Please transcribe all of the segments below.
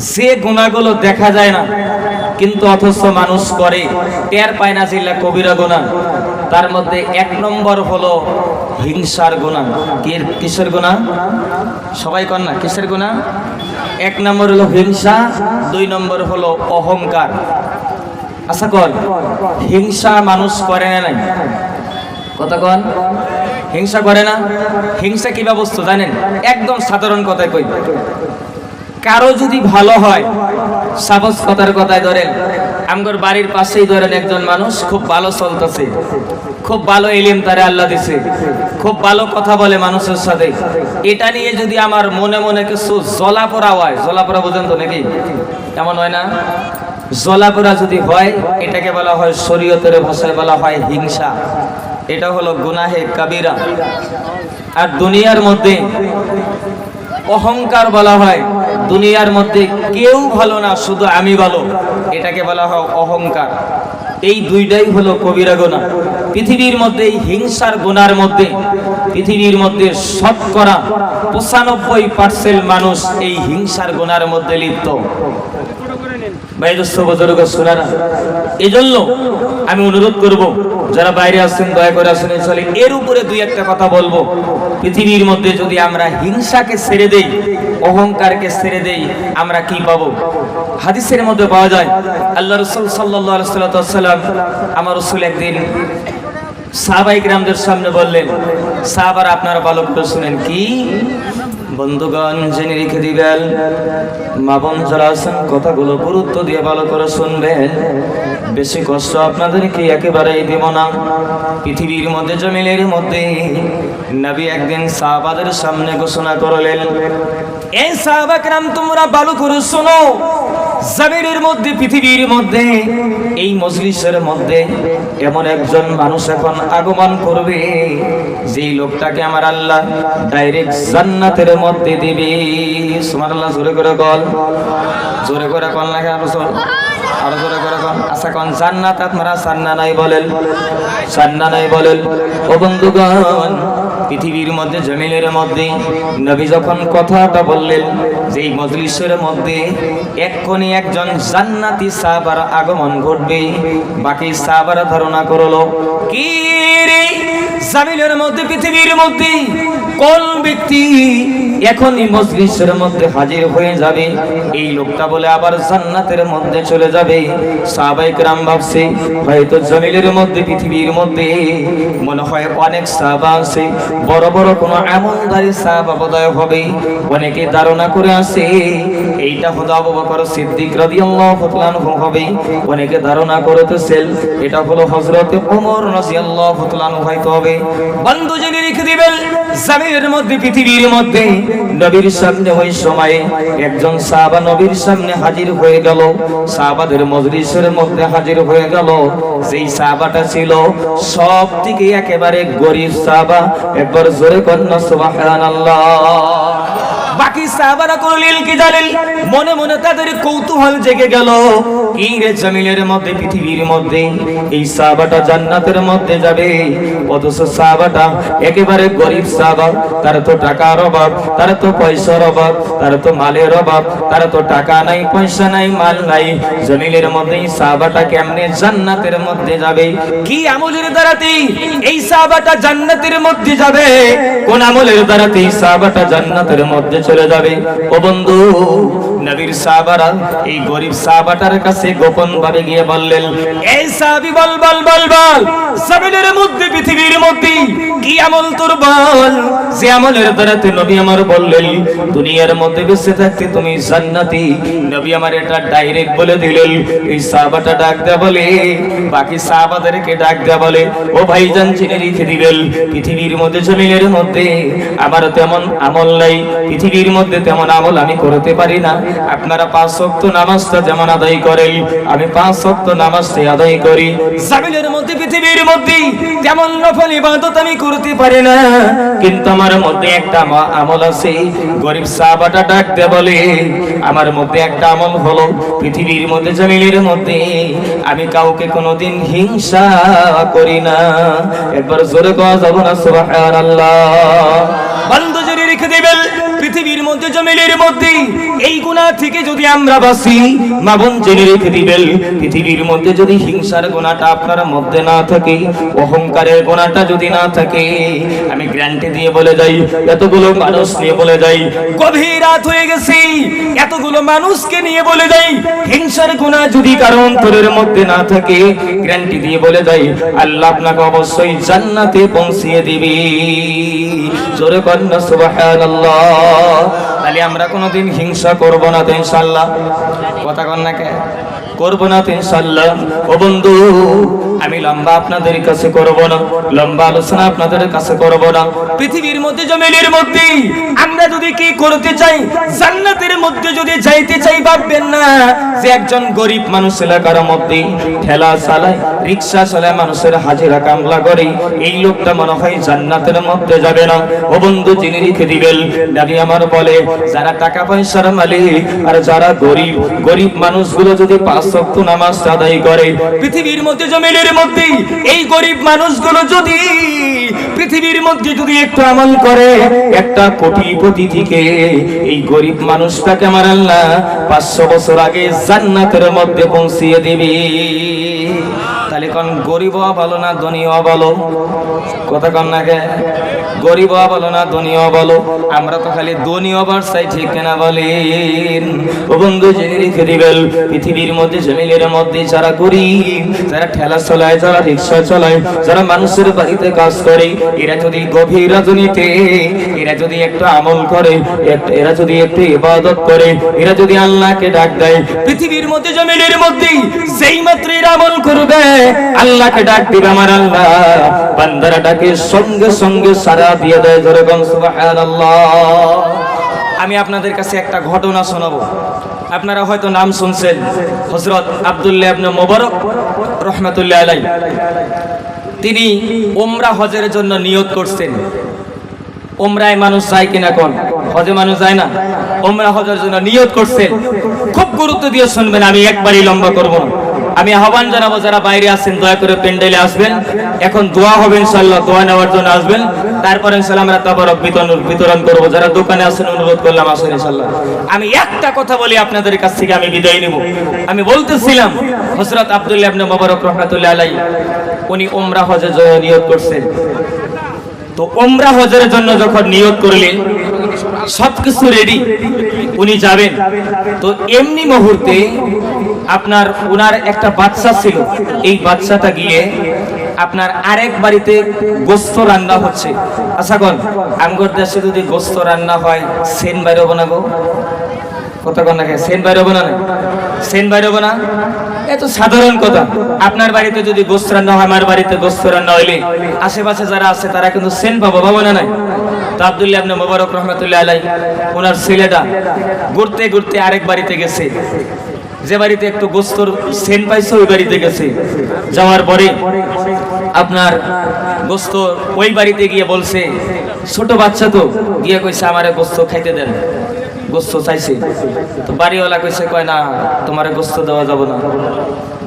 যে গুণাগুলো দেখা যায় না। কিন্তু অথচ মানুষ করে, টের পায় না জিল্লা কবিরা গুণা। তার মধ্যে এক নম্বর হলো হিংসার গুণা। কিসের গুণা? সবাই কর না, কিসের গুণা? এক নম্বর হলো হিংসা, দুই নম্বর হলো অহংকার। আচ্ছা কর হিংসা মানুষ করে না নাই? কথা কন, হিংসা করে না? হিংসা কি বস্তু জানেন? একদম সাধারণ কথায় কই। কারও যদি ভালো হয় সাপোজ কথার কথায় ধরেন, আমগর বাড়ির পাশেই ধরেন একজন মানুষ, খুব ভালো চলতেছে, খুব ভালো এলিম তারে আল্লাহ দিছে, খুব ভালো কথা বলে মানুষের সাথে। এটা নিয়ে যদি আমার মনে মনে কিছু জলাপোড়া হয় জলাপোড়া বোঝেন তো নাকি? এমন হয় না? জলাপোড়া যদি হয়, এটাকে বলা হয় শরীয়তের ভাষায় বলা হয় হিংসা। এটা হলো গুনাহে কাবিরা। আর দুনিয়ার মধ্যে অহংকার বলা হয়। দুনিয়ার মধ্যে কেউ ভালো না, শুধু আমি ভালো। এটাকে বলা হয় অহংকার। এই দুইটাই হলো কবিরা গোনা। পৃথিবীর মধ্যে এই হিংসার গুনার মধ্যে, পৃথিবীর মধ্যে শতকরা পঁচানব্বই পার্সেন্ট মানুষ এই হিংসার গুনার মধ্যে লিপ্ত। বাইরস্ব বুজুর্গ, শোনারা এই জন্য আমি অনুরোধ করব, যারা বাইরে আসছেন, দয়া করে আসেন চলে এর উপরে দুই একটা কথা বলব। পৃথিবীর মধ্যে যদি আমরা হিংসাকে ছেড়ে দেই, অহংকারকে ছেড়ে দেই, আমরা কি পাবো? হাদিসের মধ্যে পাওয়া যায়, আল্লাহ রসুল সাল্লাহ আমার রসুল একদিন সাহাবাই গ্রামদের সামনে বললেন সাহাবার আপনারা ভালো করে শুনেন কি? বন্ধুগণ, জেনে রেখে দিবেন, মা বোন যারা আছেন, কথাগুলো গুরুত্ব দিয়ে ভালো করে শুনবেন। বেশি কষ্ট আপনাদেরকে একেবারেই দেব না। পৃথিবীর মধ্যে জমিলের মধ্যে নবী একদিন সাহাবাদের সামনে ঘোষণা করলেন এই সাহাবাকরাম, তোমরা ভালো করে শোনো। জমিনের মধ্যে, পৃথিবীর মধ্যে, এই মজলিসের মধ্যে এমন একজন মানুষ এখন আগমন করবে, যেই লোকটাকে আমার আল্লাহ ডাইরেক্ট জান্নাতের মধ্যে দিবে। সুমার আল্লাহ জোরে করে কল জোরে করে কল না জোর- আরও জোরে করে কল আচ্ছা কোন জান্নাত আপনারা সান্না নাই বলেন? সান্না নাই বলেন। ও বন্ধুগণ পৃথিবীর মধ্যে জমিলের মধ্যে। নবী যখন কথাটা বললেন যে মজলিশ্বরের মধ্যে কোণে একজন জান্নাতি সাহাবার আগমন ঘটবে, বাকি সাহাবারা ধারণা করল, কি রে? জামিনের মধ্যে, পৃথিবীর মধ্যে কোন ব্যক্তি এখনই মজলিসের মধ্যে হাজির হয়ে যাবে। এই লোকটা বলে আবার জান্নাতের মধ্যে চলে যাবে। সাহাবাই রাম ভাবছে, হয়তো জমিলের মধ্যে, পৃথিবীর মধ্যে। মনে হয় অনেক সাহাবা আছে। বড় বড় কোনো এমনদারি সাহাবা বোধ হবে। অনেকে ধারণা করে আছে এইটা হলো আবু বকর সিদ্দিক রাদিয়াল্লাহু তাআলা হবে। অনেকে ধারণা করতেছেন এটা হলো হযরত ওমর রাদিয়াল্লাহু তাআলা হয়তো হবে। বন্ধু জেনে রেখে দিবেন জমিনের মধ্যে, পৃথিবীর মধ্যে নবীর সামনে ওই সময়ে একজন সাহাবা নবীর সামনে হাজির হয়ে গেল। সাহাবাদের মজলিসের মধ্যে হাজির হয়ে গেল। যেই সাহাবাটা ছিল সব থেকে একেবারে গরিব সাহাবা, একবার জোরে কন্যা সুবহানাল্লাহ। বাকি সাহাবারা করলেন কি জানেন? মনে মনে তাদের কৌতূহল জেগে গেল। কি রে জমিনের মধ্যে, পৃথিবীর মধ্যে? এই সাহাবাটা জান্নাতের মধ্যে যাবে। অথচ সাহাবাটা একেবারে গরিব সাহাবা। তার তো টাকার অভাব, তার তো পয়সার অভাব, তার তো মালের অভাব, তার তো টাকা নাই, পয়সা নাই, মাল নাই। জমিনের মধ্যে এই সাহাবাটা কেমনে জান্নাতের মধ্যে যাবে? কি আমলের দ্বারাতে এই সাহাবাটা জান্নাতের মধ্যে যাবে? কোন আমলের দ্বারাতে এই সাহাবাটা জান্নাতের মধ্যে চলে যাবে। ও বন্ধু, নবীর সাহাবারা, এই গরিব সাহাবাটার কাছে গোপন ভাবে গিয়ে বললেন, এই সাহাবি, বল বল বল বল, জমিনের মধ্যে, পৃথিবীর মধ্যে কি আমল তোর বল? যে আমলের দ্বারাতে নবী আমার বললেন, দুনিয়ার মধ্যে বেঁচে থাকতে তুমি জান্নাতি। নবী আমার এটা ডাইরেক্ট বলে দিলেন। এই সাহাবাটা ডাক দেয়া বলে, বাকি সাহাবাদেরকে ডাক দেয়া বলে, ও ভাইজান চিনে রেখে দিবেন, পৃথিবীর মধ্যে, জমিনের মধ্যে আমার তেমন আমল নাই পৃথিবীর মধ্যে তেমন আমল আমি করতে পারি না। আপনারা পাঁচ ওয়াক্ত নামাজটা যেমন আদায় করেন, আমি পাঁচ ওয়াক্ত নামাজটা আদায় করি। জমিনের মধ্যে, পৃথিবীর মধ্যে তেমন নফল ইবাদত আমি করতে পারি না। কিন্তু আমার মধ্যে একটা আমল আছে, গরিব সাহাবাটা ডাক দে বলে, আমার মধ্যে একটা আমল হলো, পৃথিবীর মধ্যে জমিনের মধ্যে আমি কাউকে কোনোদিন হিংসা করি না। একবার জোরে কথা যাব না, সুবহানাল্লাহ। বন্ধ জোরে রেখে দেবেন পৃথিবীর মধ্যে জমিলের মধ্যে। এই গুনাহ থেকে যদি আমরা বাঁচি, মা বোন জেনে রেখে দিবেন, পৃথিবীর মধ্যে যদি হিংসার গুণাটা আপনার মধ্যে না থাকে, অহংকারের গুণাটা যদি না থাকে, আমি গ্যারান্টি দিয়ে বলে যাই, এতগুলো মানুষ নিয়ে বলে যাই, গভীর রাত হয়ে গেছে, এতগুলো মানুষকে নিয়ে বলে যাই, হিংসার গুণা যদি কারও অন্তরের মধ্যে না থাকে, গ্যারান্টি দিয়ে বলে যাই, আল্লাহ আপনাকে অবশ্যই জান্নাতে পৌঁছিয়ে দিবে। জোরে কন্যা সুবহানাল্লাহ। তাহলে আমরা কোনোদিন হিংসা করব না তো ইনশাআল্লাহ কথা কন না করব না তো ইনশাআল্লাহ ও বন্ধু, আমি লম্বা আপনাদের কাছে করব না, লম্বা আলোচনা আপনাদের কাছে করব না। পৃথিবীর মধ্যে জমিনের মধ্যে আমরা যদি কি করতে চাই, জান্নাতের মধ্যে যদি যাইতে চাই, ভাববেন না যে একজন গরিব মানুষ এলাকার মধ্যে ঠেলা চালায়। রিক্সা চলে মানুষের হাজিরা কামলা করে, এই লোকটা মনে হয় জান্নাতের মধ্যে যাবে না। ও বন্ধু, যিনি রেখে দিবেন দাদি আমার বলে, যারা টাকা পয়সার মালিক আর যারা গরিব গরিব মানুষগুলো যদি পাঁচ শক্ত নামাজ আদায় করে, পৃথিবীর মধ্যে জমিনের মধ্যে এই গরিব মানুষগুলো যদি পৃথিবীর মধ্যে যদি একটু আমল করে, একটা কোটিপতি থেকে এই গরিব মানুষটাকে আমার আল্লাহ পাঁচশো বছর আগে জান্নাতের মধ্যে পৌঁছিয়ে দিবি। না পৃথিবীর মধ্যে জমিনের মধ্যে যারা গরিব, যারা ঠেলা চলায়, যারা রিক্সা চলায়, যারা মানুষের বাড়িতে কাজ করে এরা যদি গভীর রাজনীতি, এরা যদি একটু আমল করে এরা যদি একটু ইবাদত করে, এরা যদি আল্লাহকে ডাক দেয়, পৃথিবীর মধ্যে, জমিনের মধ্যে যেই মাত্র এরা আমল করবে, আল্লাহকে ডাক দিবে আমার আল্লাহ। বান্দারা ডাকে সঙ্গে সঙ্গে সারা দিয়ে দেয় ধরে গন আমি আপনাদের কাছে একটা ঘটনা শোনাবো। আপনারা হয়তো নাম শুনছেন হজরত আব্দুল্লাহ ইবনে মোবারক রহমাতুল্লাহ আলাই তিনি ওমরা হজের জন্য নিয়োগ করছেন। ওমরায় মানুষ যায় কিনা কোন? হজে মানুষ যায় না? ওমরা হজের জন্য নিয়ত করছেন। খুব গুরুত্ব দিয়ে শুনবেন, আমি একবারই লম্বা করব। না আমি আহ্বান জানাব, যারা বাইরে আছেন, দয়া করে প্যান্ডেলে আসবেন। এখন দোয়া হবে ইনশাল্লাহ দোয়া নেওয়ার জন্য আসবেন। তারপর ইনশাল্লাহ আমরা তাবারক বিতরণ বিতরণ করব। যারা দোকানে আছেন, অনুরোধ করলাম, আসেন ইনশাল্লাহ আমি একটা কথা বলি আপনাদের কাছ থেকে, আমি বিদায় নেব। আমি বলতেছিলাম হজরত আব্দুল্লাহ ইবনে মোবারক রহমাতুল্লাহ আলাই উনি ওমরা হজে জয় নিয়ত করছেন। তো ওমরা হজের জন্য যখন নিয়োগ করলেন, সবকিছু রেডি উনি যাবেন। তো এমনি মুহূর্তে আপনার উনার একটা বাচ্চা ছিল। এই বাচ্চাটা গিয়ে আপনার আরেক বাড়িতে গোস্ত রান্না হচ্ছে। আশা কর আমগর দেশে যদি গোস্ত রান্না হয়, সেন বাইরে গো? কথা কন সাধারণ কথা। আপনার বাড়িতে যদি রান্না হয়, আমার বাড়িতে রান্না হইলে। আশেপাশে যারা আছে, তারা কিন্তু নাই? আলাই ওনার ছেলেটা ঘুরতে ঘুরতে আরেক বাড়িতে গেছে। যে বাড়িতে একটু গোস্তর সেন পাইছে, ওই বাড়িতে গেছে। যাওয়ার পরে আপনার গোস্ত ওই বাড়িতে গিয়ে বলছে, ছোট বাচ্চা তো। গিয়ে কইছে, আমারে গোস্ত খাইতে দেন। গোস্ত চাইছে। তো বাড়িওয়ালা কইছে, কয় না, তোমার গোস্ত দেওয়া যাব না।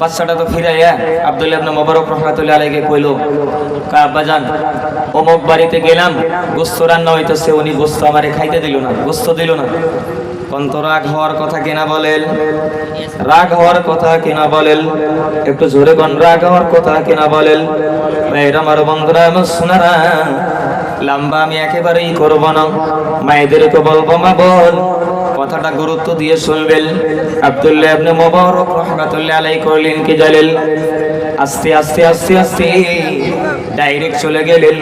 বাচ্চাটা তো ফিরাইয়া আব্দুল্লাহ ইবনে মোবারক রহমাতুল্লাহ আলাইহি কইলো, কা বাজান অমুক বাড়িতে গেলাম, গোস্ত রান্না হইতেছে, উনি গোস্ত আমারে খাইতে দিল না, গোস্ত দিল না। কন্ত রাগ হওয়ার কথা কেনা বলেন? রাগ হওয়ার কথা কেনা বলেন? একটু জোরে কোন রাগ হওয়ার কথা কেনা বলেন? ভাইরা আমার বন্ধুরা, আমার সোনারা, লম্বা আমি একেবারেই করব না। মায়েদেরকে বলব, মা বল কথাটা গুরুত্ব দিয়ে শুনবেন। আব্দুল্লাহ ইবনে মুবারক রাহমাতুল্লাহ আলাইহি করলেন কি জানেন? আস্তে আস্তে আস্তে আস্তে। ডাইরেক্ট চলে গেলেন।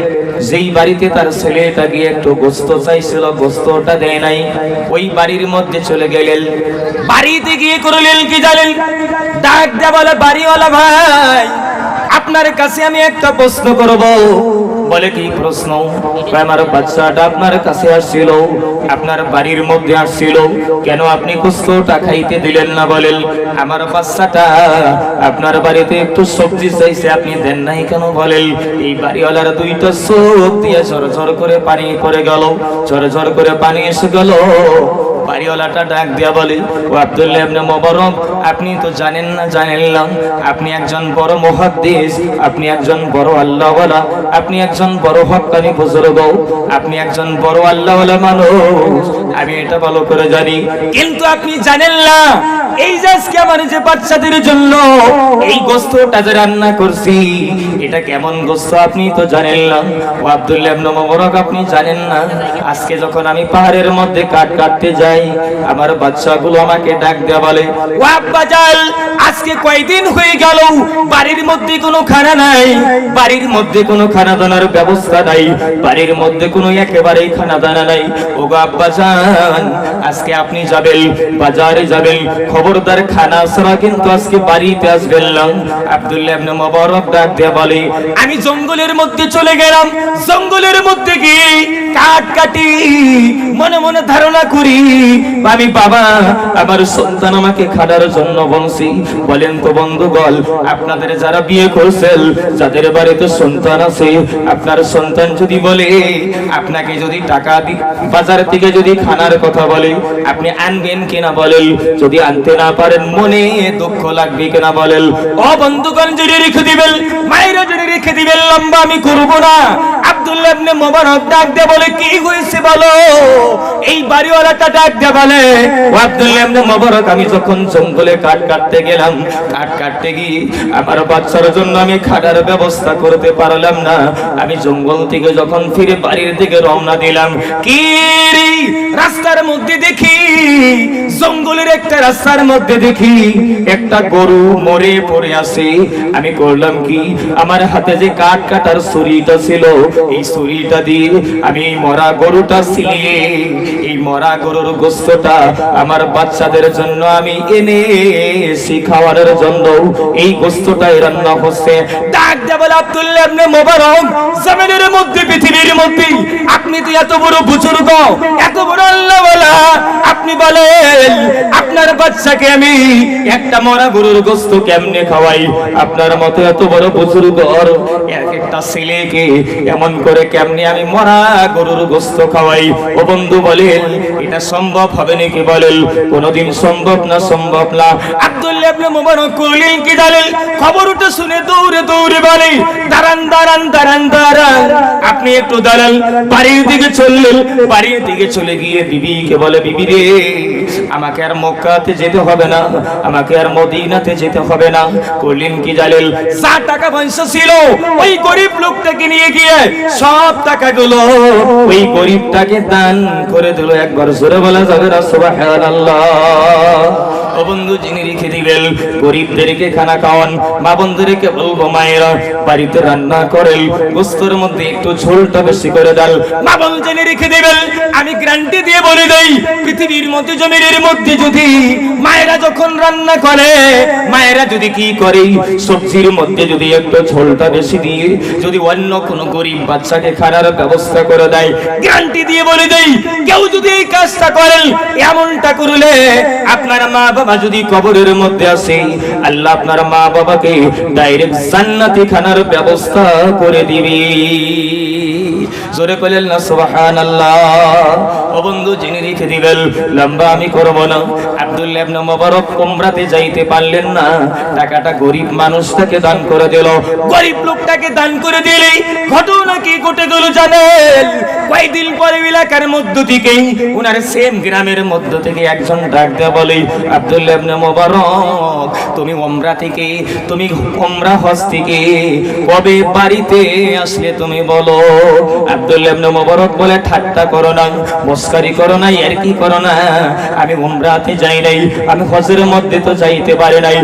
যেই বাড়িতে তার ছেলেটা গিয়ে একটু গোস্ত চাইছিল, গোস্তটা দেয় নাই, ওই বাড়ির মধ্যে চলে গেলেন। বাড়িতে গিয়ে করলেন কি জানেন? ডাক দেয়া বলে বাড়িওয়ালা ভাই, আপনার কাছে আমি একটা প্রশ্ন করব। বলে কি প্রশ্ন, আমার বাচ্চাটা আপনার কাছে আসছিল, আপনার বাড়ির মধ্যে আসছিল, কেন আপনি কুস্তটা খাইতে দিলেন না? বলেন, আমার বাচ্চাটা আপনার বাড়িতে একটু সবজি চাইছে, আপনি দেন নাই কেন? বলেন, এই বাড়িওয়ালার দুইটা চোখ দিয়ে ঝর ঝর করে পানি পড়ে গেল ঝর ঝর করে পানি এসে গেল বাড়িওয়ালাটা ডাক দিয়া বলে, ও আব্দুল্লাহ ইবনে মোবারক, আপনি তো জানেন না জানেন না, আপনি একজন বড় মুহাদ্দিস, আপনি একজন বড় আল্লাহওয়ালা, আপনি একজন বড় হক্কানি বুজুর্গ, আপনি একজন বড় আল্লাহওয়ালা মানুষ, আমি এটা ভালো করে জানি। কিন্তু আপনি জানেন না, এই যে আজকে আমার যে বাচ্চাদের জন্য এই গোস্তটা যে রান্না করছি, এটা কেমন গোস্ত আপনি তো জানেন না। ও আব্দুল্লাহ আপনি জানেন না, আজকে যখন আমি পাহাড়ের মধ্যে কাঠ কাটতে যাই আমার বাচ্চাগুলো আমাকে ডাক দেওয়া বলে, ও আব্বা জাল আজকে কয়দিন হয়ে গেল? বাড়ির মধ্যে কোনো খানা নাই। বাড়ির মধ্যে কোনো খানা দানার ব্যবস্থা নাই। বাড়ির মধ্যে কোনো একেবারেই খানা দানা নাই। ও আব্বা জান আজকে আপনি যাবেন, বাজারে যাবেন। খবরদার খানা ছাড়া কিন্তু আজকে বাড়িতে আসবেন না। আব্দুল্লাহ ইবনে মোবারক ডাক দেয়া বলে, আমি জঙ্গলের মধ্যে চলে গেলাম। জঙ্গলের মধ্যে গিয়ে কাঠ কাটি, মনে মনে ধারণা করি আমি বাবা, আমার সন্তান আমাকে খাটার জন্য বলছি বলেন তো বন্ধুগণ, আপনাদের যারা বিয়ে করছেন, যাদের বাড়িতে সন্তান আছে, আপনার সন্তান যদি বলে, আপনাকে যদি টাকা দি, বাজার থেকে যদি খানার কথা বলে, আপনি আনবেন কিনা বলেন? যদি আনতে না পারেন, মনে দুঃখ লাগবে কিনা বলেন? ও বন্ধুগণ যদি রেখে দিবেন মায়েরা যদি রেখে দিবেন, লম্বা আমি করব না। আব্দুল্লাহ ইবনে মোবারক ডাক দে বলে, কি হয়েছে বলো? এই বাড়িওয়ালাটা ডাক দে বলে, ও আব্দুল্লাহ ইবনে মোবারক, আমি যখন জঙ্গলে কাঠ কাটতে গেলাম, কাঠ কাটতে গিয়ে আমার বাচ্চার জন্য আমি খাটার ব্যবস্থা করতে পারলাম না। আমি জঙ্গল থেকে যখন ফিরে বাড়ির দিকে রওনা দিলাম, কি রাস্তার মধ্যে দেখি, জঙ্গলের একটা রাস্তার মধ্যে দেখি একটা গরু মরে পড়ে আছে। আমি করলাম কি? আমার হাতে যে কাঠ কাটার ছুরিটা ছিল, এই ছুরিটা দিয়ে আমি মরা গরুটা এই মরা গরুর গোস্তটা আমার বাচ্চাদের জন্য আমি এনে খাওয়ানোর জন্য। এই গোস্তটাই রান্না হচ্ছে। আপনি আপনার আমি একটা মরা গরুর কেমনে খাওয়াই? আপনার মতো এত বড় বুজুর্গ এক একটা ছেলেকে এমন করে কেমনে আমি মরা গরুর গোস্ত খাওয়াই? ও বন্ধু বলেন এটা সম্ভব হবে নাকি বলেন? কোনোদিন সম্ভব না সম্ভব না। আব্দুল্লাহ ইবনে মুবারক কইলেন কি জানেন খবর উঠে শুনে দৌড়ে দৌড়ে বলে, দাঁড়ান দাঁড়ান দাঁড়ান দাঁড়ান। আপনি একটু দাঁড়ান। বাড়ির দিকে চললেন, বাড়ির দিকে চলে গিয়ে বিবিকে বলে, বিবি রে, আমাকে আর মক্কাতে যেতে হবে না, আমাকে আর মদিনাতে যেতে হবে না। করলেন কি জানেন যা টাকা পয়সা ছিল, ওই গরিব লোকটাকে নিয়ে গিয়ে সব টাকাগুলো ওই গরিবটাকে দান করে দিল একবার জোরে বলা যাবে না সুবহানাল্লাহ। বন্ধু যিনি রেখে দিবেন গরিবদেরকে খানা খাওয়ান, মা বন্ধুদেরকে বলব, মায়েরা, বাড়িতে রান্না করেন গোস্তর মধ্যে একটু ঝোলটা বেশি করে ডাল মা বোন জেনে রেখে দিবেন আমি গ্যারান্টি দিয়ে বলে দেই, পৃথিবীর মধ্যে, জমিনের মধ্যে যদি মায়েরা যখন রান্না করে, মায়েরা যদি কি করে? সবজির মধ্যে যদি একটু ঝোলটা বেশি দিয়ে, যদি অন্য কোনো গরিব বাচ্চাকে খাওয়ার ব্যবস্থা করে দেয়, গ্যারান্টি দিয়ে বলে দেই, কেউ যদি এই কাজটা করেন এমনটা করলে আপনার মা বাবা যদি কবরের মধ্যে আসে, আল্লাহ আপনার মা বাবাকে ডাইরেক্ট জান্নাতি খানার ব্যবস্থা করে দিবি। জোরে পেলেন না, সুবহানাল্লাহ। ও বন্ধু জেনে রেখে দিবেন, লম্বা আমি করব না। আব্দুল্লাহ ইবনে মুবারক উমরাতে যাইতে পারলেন না। টাকাটা গরিব মানুষটাকে দান করে দিল। গরিব লোকটাকে দান করে দিলে ঘটনা কি ঘটে গেল জানেন? কয়েকদিন পরে এলাকার মধ্য থেকেই উনার সেম গ্রামের মধ্য থেকে একজন ডাক দেয়া বলে আব্দুল্লাহ ইবনে মুবারক, তুমি উমরা থেকে, তুমি উমরা হজ থেকে কবে বাড়িতে আসলে তুমি বলো? আব্দুল্লাহ ইবনে মুবারক বলে ঠাট্টা করো না, মস্কারি করো না আর কি করো না। আমি উমরাতে যাই নাই, আমি হজের মধ্যে তো যাইতে পারি নাই।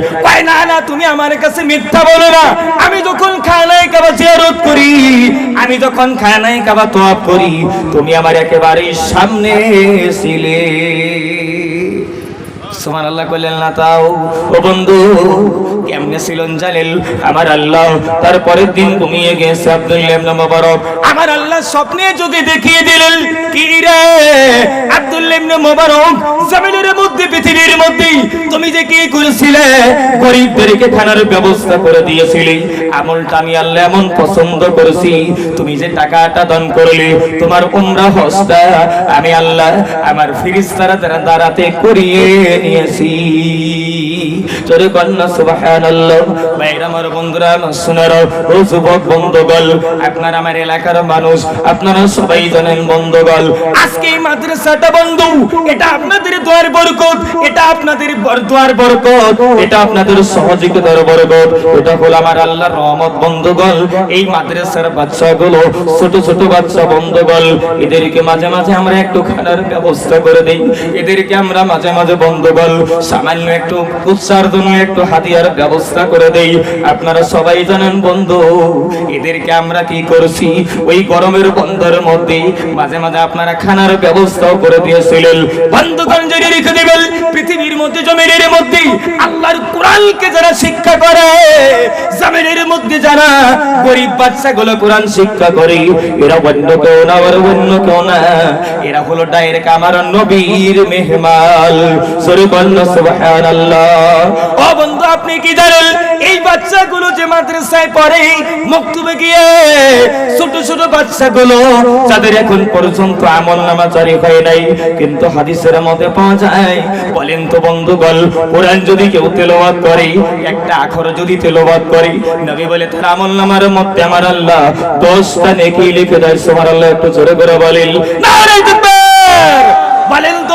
না না, তুমি আমার কাছে মিথ্যা বলো না। আমি যখন খানায় কাবা জিয়ারত করি, আমি যখন খানায় কাবা তোয়াব করি, তুমি আমার একেবারে সামনে ছিলে। সুমান আল্লাহ কইলেন, না, তাও। ও বন্ধু ছিলেন জালিল, আমার আল্লাহ, তারপরের দিন ঘুমিয়ে গেছে আব্দুল্লাহ আমার আল্লাহ স্বপ্নে যোগে দেখিয়ে দিলেন, কি রে? আমি আল্লাহ এমন পছন্দ করেছি, তুমি যে টাকাটা দান করলে, তোমার আমি আল্লাহ আমার ফিরিস্তারা দ্বারা দাঁড়াতে করিয়ে নিয়েছি। জোরে কন্যা সুবহানাল্লাহ ভাইরা আমার বন্ধুরা, আমার শোনারো ও যুবক বন্ধুগণ, আপনার আমার এলাকার মানুষ, আপনারা সবাই জানেন বন্ধুগণ, আজকে এই মাদ্রাসাটা বন্ধু, এটা আপনাদের দোয়ার বরকত, এটা আপনাদের দোয়ার বরকত, এটা আপনাদের সহযোগিতার বরকত, এটা হলো আমার আল্লাহর রহমত বন্ধুগণ, এই মাদ্রাসার বাচ্চাগুলো, ছোট ছোট বাচ্চা বন্ধুগণ, এদেরকে মাঝে মাঝে আমরা একটু খানার ব্যবস্থা করে দেই, এদেরকে আমরা মাঝে মাঝে বন্ধুগণ, সামান্য একটু উৎসার জন্য একটু হাতিয়ার ব্যবস্থা করে দেই। আপনারা সবাই জানেন, বন্ধু, এদেরকে আমরা কি করছি? ওই গরমের বন্ধের মধ্যে মাঝে মাঝে আপনারা খানার ব্যবস্থাও করে দিয়েছিলেন। বন্ধুগণ যদি রেখে দিবেন, পৃথিবীর মধ্যে, জমিনের মধ্যে আল্লাহর কোরআনকে যারা শিক্ষা করে, জমিনের মধ্যে যারা গরিব বাচ্চাগুলো কোরআন শিক্ষা করে, এরা অন্য কেউ না আর অন্য কেউ না। এরা হলো ডাইরেক্ট আমার নবীর মেহমান সরে বলল সুবহানাল্লাহ। ও বন্ধু, আপনি কি জানেন, এই বাচ্চাগুলো যে মাদ্রাসায় পড়ে, মক্তবে গিয়ে ছোট ছোট বাচ্চাগুলো, যাদের এখন পর্যন্ত আমল নামা জারি হয় নাই, কিন্তু হাদিসের মধ্যে পাওয়া যায়, বলেন তো কোরআন যদি কেউ করে, একটা আখর যদি তেলাওয়াত করে, নবী বলে, তার আমল নামার মধ্যে আমার আল্লাহ দশটা নেকি লিখে দেয় একটু জোরে করে বলেন। বলেন তো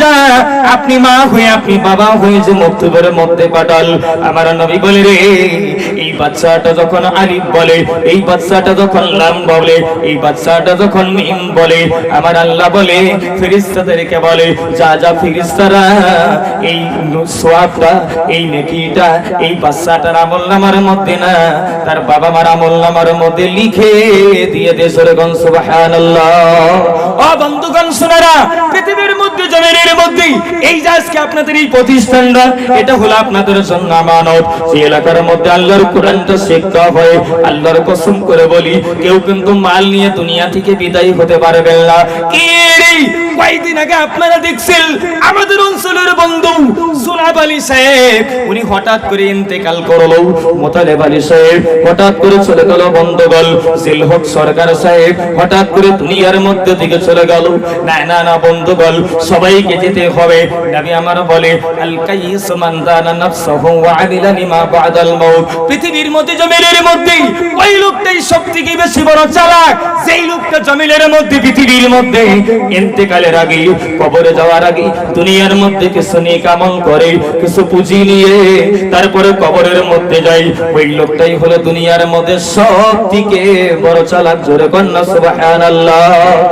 যা। আপনি মা হয়ে, আপনি বাবা হয়ে যে মক্তবের মধ্যে পাঠাল আমার নবী বলে রে, এই বাচ্চাটা যখন আলিফ বলে, এই বাচ্চাটা যখন লাম বলে, এই বাচ্চাটা যখন মিম বলে, আমার আল্লাহ বলে, ফেরেশতাদেরকে বলে, যা যা ফেরেশতারা, এই সোয়াবটা, এই নেকিটা, এই বাচ্চাটার আমল নামার মধ্যে না, তার বাবা মার আমল নামার মধ্যে লিখে দিয়ে দে সরগন সুবহানাল্লাহ। ও বন্ধুগণ, শোনারা, পৃথিবীর মধ্যে জমিনের মধ্যে। এই যে আজকে আপনাদের এই প্রতিষ্ঠানটা, এটা হলো আপনাদের জন্য আমানত। সেই এলাকার মধ্যে আল্লাহর কোরআনটা শিক্ষা হয়, আল্লাহর কসম করে বলি, কেউ কিন্তু মাল নিয়ে দুনিয়া থেকে বিদায় হতে পারবেন না। কে কয়েকদিন আগে আপনারা দেখছেন আমাদের অঞ্চলের বন্ধু সোনাব আলী সাহেব। উনি হঠাৎ করে ইন্তেকাল করল। মোতালেব আলী সাহেব হঠাৎ করে চলে গেল বন্ধগল সিলহক সরকার সাহেব হঠাৎ করে দুনিয়ার মধ্যে থেকে চলে গেল। না না না বন্ধুগল সবাইকে যেতে হবে। নবী আমার বলে, আল কাইস মান দানা নাফসাহু ওয়া আমিলা লিমা বাদাল মাউত। পৃথিবীর মধ্যে জমিনের মধ্যে ওই লোকটাই সবথেকে বেশি বড় চালাক। যেই লোকটা জমিনের মধ্যে, পৃথিবীর মধ্যে ইন্তেকালের আগে, কবরে যাওয়ার আগে দুনিয়ার মধ্যে কিছু নেক আমল করে, কিছু পুঁজি নিয়ে তারপরে কবরের মধ্যে যাই। ওই লোকটাই হলো দুনিয়ার মধ্যে সব থেকে বড় চালাক, জোরে কন্যা, সুবহানাল্লাহ।